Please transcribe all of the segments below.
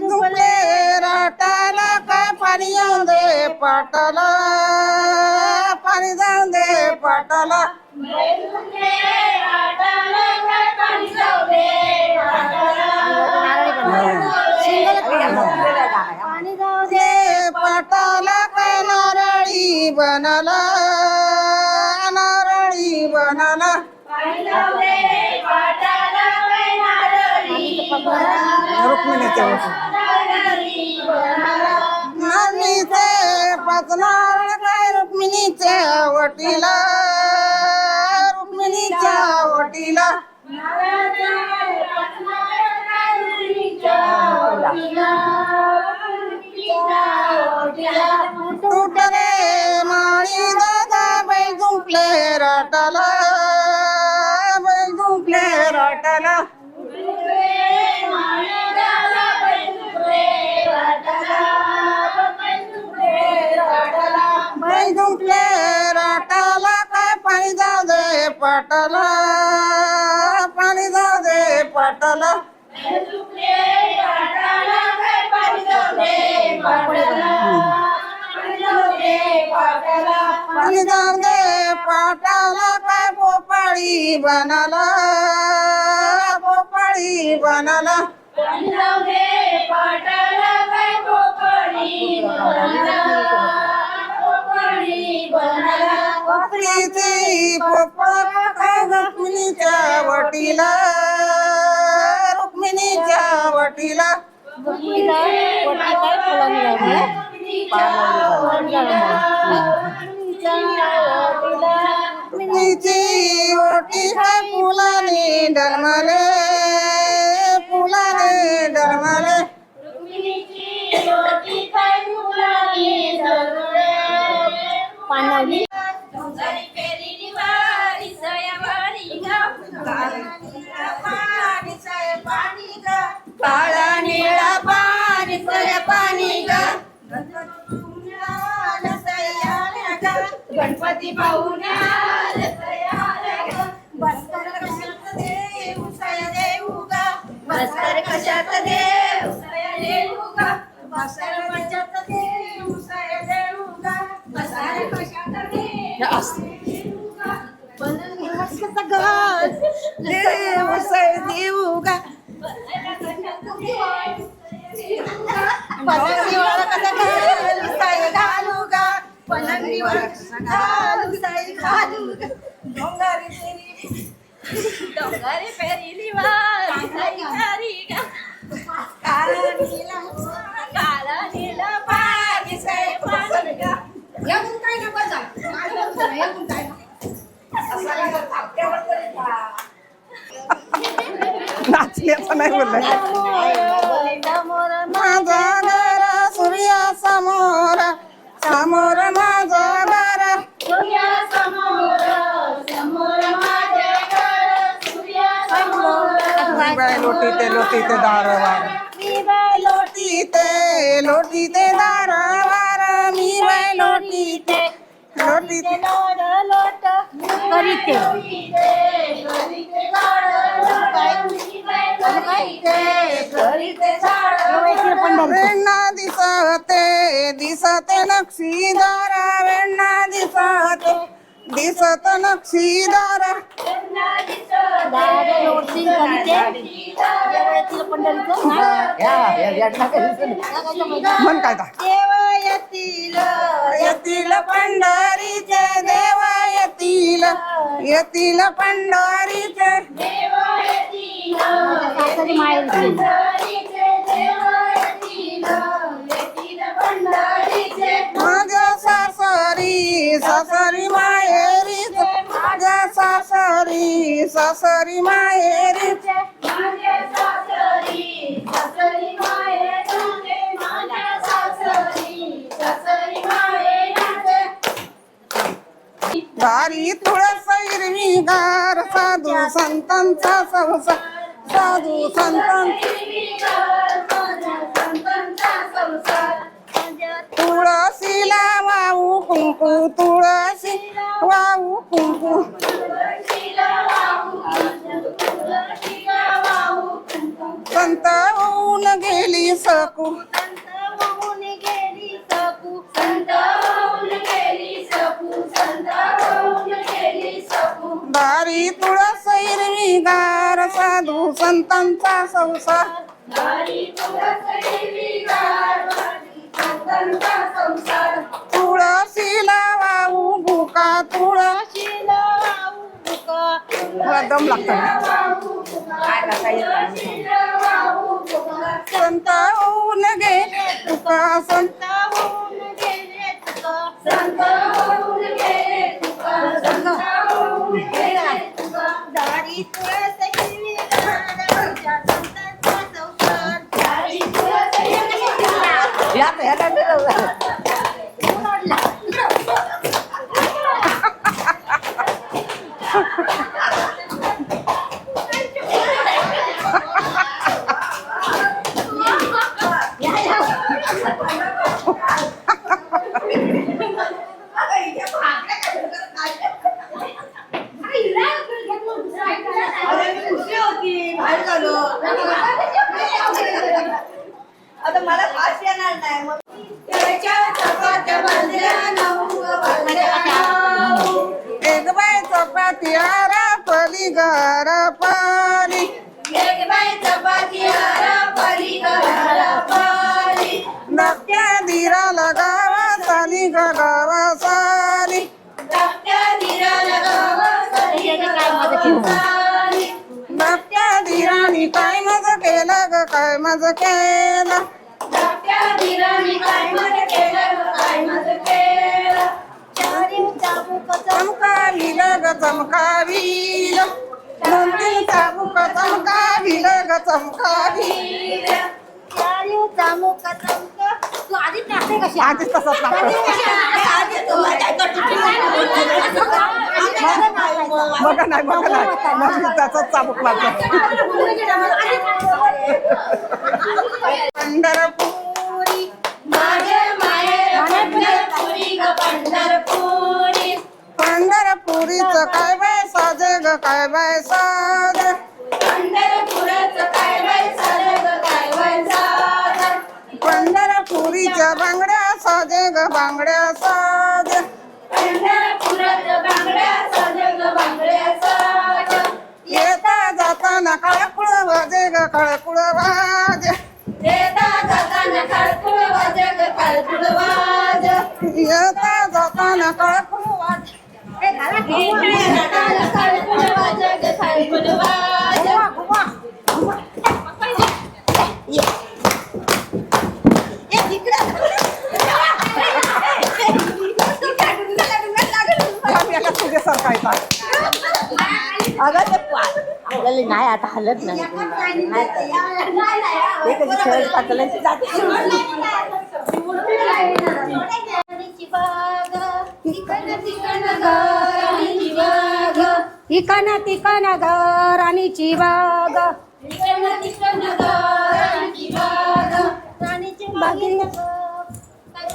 दुखले राटाला काय पाणी येऊन दे पाटाला। पाणी जाऊन दे पाटाला। पाणी जाऊ दे दे पाटाला काय नारळी बनाला नारळी बनाला। रुक्मिणीचे नारणीचे पाच काय रुक्मिणीच्या वटीला? रुक्मिणीच्या वटीला. तुटले माळी दादा बाई झुंपले राटाला. पाटाला पाणी जाऊ दे पाटाला. पाणी जाऊ दे पाटाला काय पोपाळी बनाला. पोपाळी बनाला. रुक्मिणीची पोपळ काय रुक्मिणीच्या वटीला रुक्मिणीच्या वटीला. रुक्मिणीची वटी काय फुलाने डलमले फुलाने डलमले गणपती पाहून बस्तर कशात देव देऊ गा बस्तर कशात देव देऊ गा बस्तर कशात देव देव सय देऊ गा घालू साई घालू गा डोंगरी फेरी साई काळा नीला काळा नीला पाणी साई पाणी काय ना बजा काय नाचण्याचं नाही बोललं. माझा सूर्या समोर समोर माझा घर सूर्यासमोर समोर माझे घर सूर्यासमोर मी बाय लोटी ते लोटी ते दार वार मी बाय लोटी. ते लोटी ते दार वार मी बाय लोटी ते लोटी ते लोट. करीते वेण्णा दिसते दिसते नक्षीदार. वेण्णा दिसते दिसत नक्षीदार म्हण काय येतील येतील पंढरीचे देव येतील येतील पंढरीचे देव येतील सासरी माहेरीचे माझ्या सासरी सासरी माहेराचे दारी तुळस हिरवी गार साधू संतांचा संसार साधू संतांचा तुळशीला वाऊ कुंकू तुळशी. वाऊ कुंकू संत होऊन गेली सकू. दारी तुळस हिरवी गार साधू संतांचा संसार. तुळशीला वाहू भुका तुळशी मला दम लागतो संत होऊन गेले तुका संत दारी तुळस ở đây biết được Thank you. आणि काय मज केलं ग? काय मज केलं? धाकट्या धीराने काय मत केलं ग, काय मत केलं चारी चाबूक चमकाविल ग चमकाविल चाबूक चमकाविल ग. चमकाविल आधीच तसंच लागतं बघा नाही बघा नाही मग त्याचाच चाबूक लागतो पंढरपुरी माझे माहेर पंढरपुरी ग पंढरपुरी पंढरपुरीच काय बाय साजे ग काय बाय साज पंढरपुराचं काय बाई सारं ग काय बाई सारं. पंढरपुरीच्या बांगड्या साजे ग बांगड्या साज पंढरपुराचं बांगड्या साजं ग बांगड्या साजं. येता जाताना कळकुळ वाजे ग कळकुळ वाज येता जाताना खळखुळ वाज ग खळखुळ वाज. येता जाताना कळकुळ वाज इकडे जाताना खळखुळ वाज ग खळखुळ वाज. तुझ्यासारखा येतात अगं ते पा- आपल्याला नाही आता हलत नाही. ते कधी खेळ पातळ्यांची जाते. इकाना तिकाना घर आणि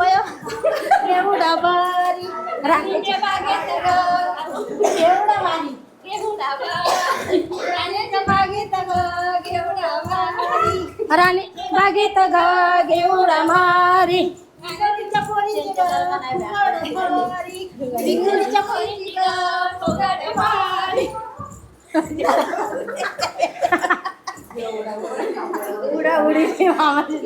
चिवाग एवढा बारी. राणीच्या बागेत ग एवढा वाणी एवढा बारी. राणीच्या बागेत ग एवढा वाणी राणी बागेत ग घेऊडा मारी भिंगरीच्या पोरीची ग फुगड मारी भिंगरीच्या पोरीची ग फुगड मारी उडा उडी मामाची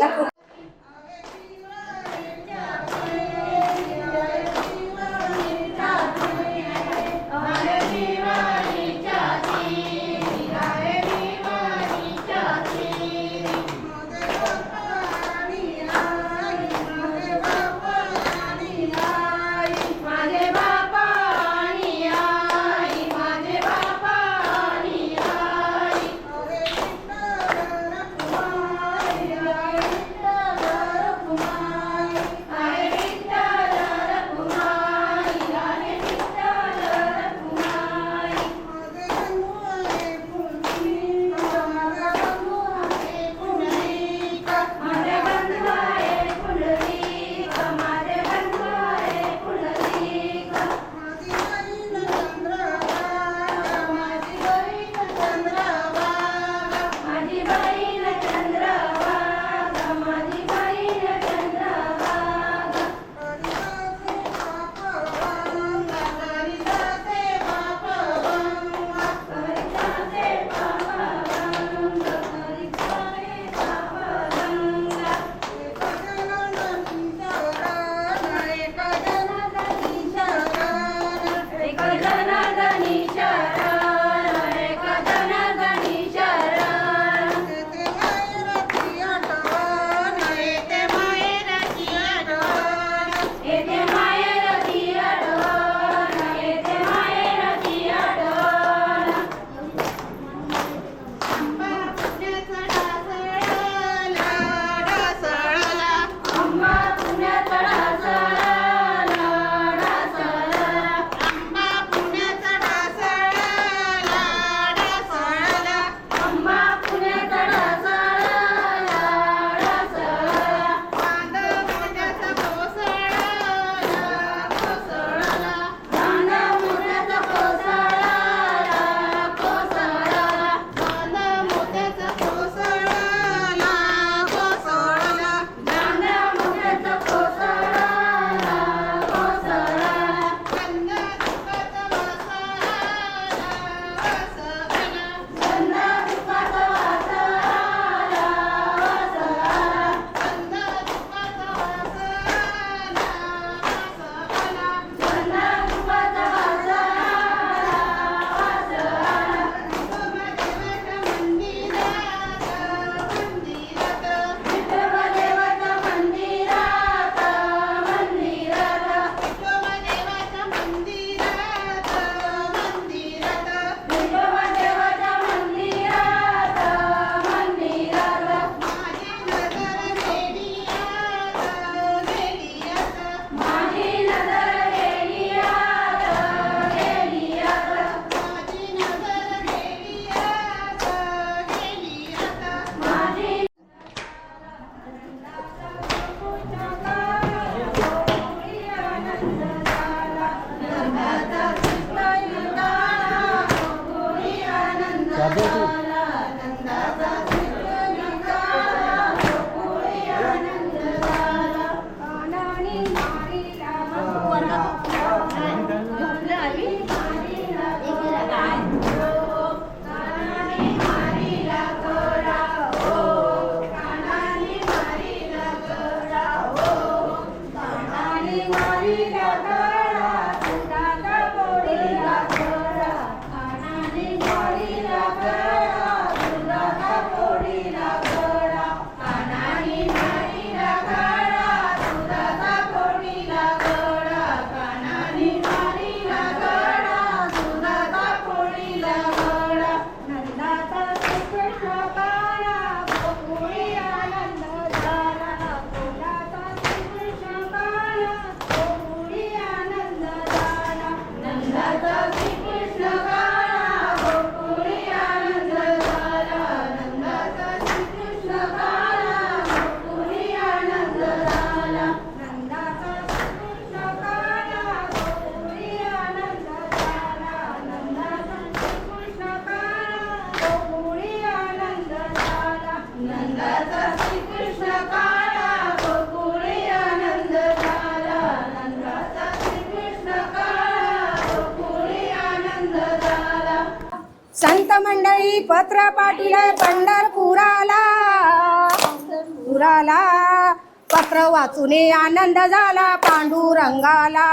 पंढरपुराला. पुराला पत्र वाचून आनंद झाला पांडुरंगाला.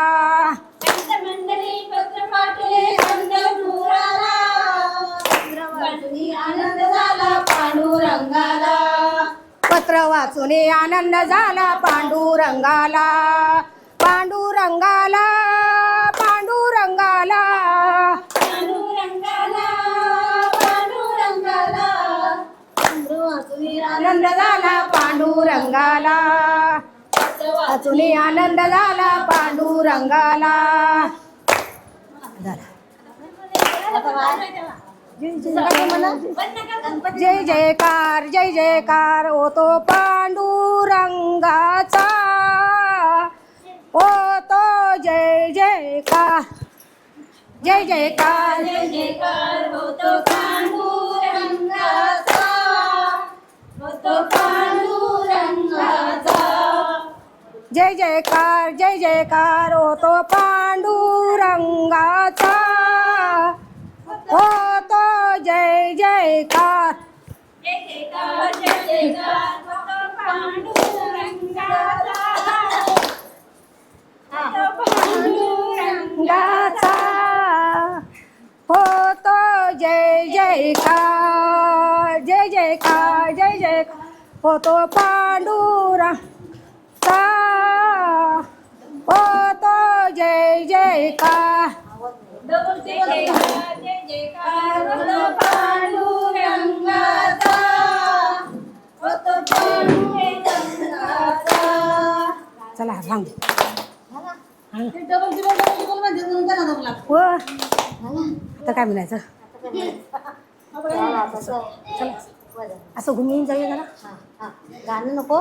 पत्र वाचून आनंद झाला पांडुरंगाला. पांडुरंगाला पांडुरंगाला. आनंद झाला पांडुरंगाला. वाचून आनंद झाला पांडुरंगाला. जय जयकार जय जयकार. होतो पांडुरंगाचा. होतो जय जयकार. जय जयकार. जय जयकार. ओ तो पांडुरंगाचा. जय जयकार जय जयकार होतो पांडुरंगाचा. होतो जय जयकार. पांडुरंगाचा. होतो पांडुरंगाचा. गाचा होतो जय जयकार. होतो पांडुरा चा होतो जय जयकार जय जयकार जय जयकार होतो पांडुरंगाचा होतो पांडुरंगाचा चला सांग डबल डबल डबल डबल म्हणजे म्हणून त्याला डबल लागतो. व आता काय म्हणायचं असं घुमून जाऊया जरा गाणं नको